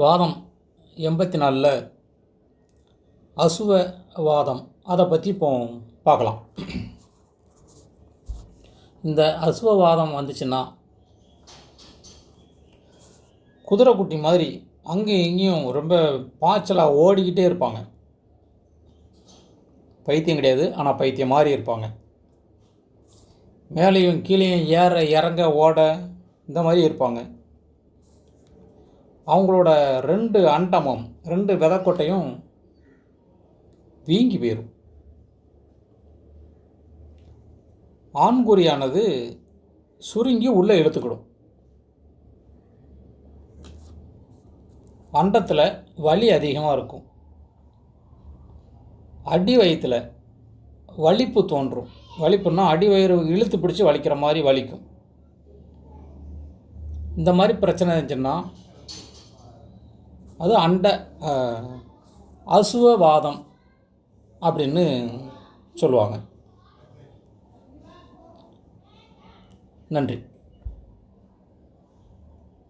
வாதம் எண்பத்தி நாலில் அசுவ வாதம். அதை பற்றி இப்போ பார்க்கலாம். இந்த அசுவவாதம் வந்துச்சுன்னா குதிரைக்குட்டி மாதிரி அங்கேயும் இங்கேயும் ரொம்ப பாய்ச்சலாக ஓடிக்கிட்டே இருப்பாங்க. பைத்தியம் கிடையாது ஆனால் பைத்தியம் மாதிரி இருப்பாங்க. மேலேயும் கீழேயும் ஏற இறங்க ஓட இந்த மாதிரி இருப்பாங்க. அவங்களோட ரெண்டு அண்டமும் ரெண்டு விதக்கொட்டையும் வீங்கி போயிடும் ஆண்குறியானது சுருங்கி உள்ளே இழுத்துக்கிடும். அண்டத்தில் வலி அதிகமாக இருக்கும். அடி வயிற்றில் வலிப்பு தோன்றும். வலிப்புன்னா அடி வயிறு இழுத்து பிடிச்சி வலிக்கிற மாதிரி வலிக்கும். இந்த மாதிரி பிரச்சனை இருந்துச்சுன்னா அது அண்ட அசுவவாதம் அப்படின்னு சொல்லுவாங்க. நன்றி.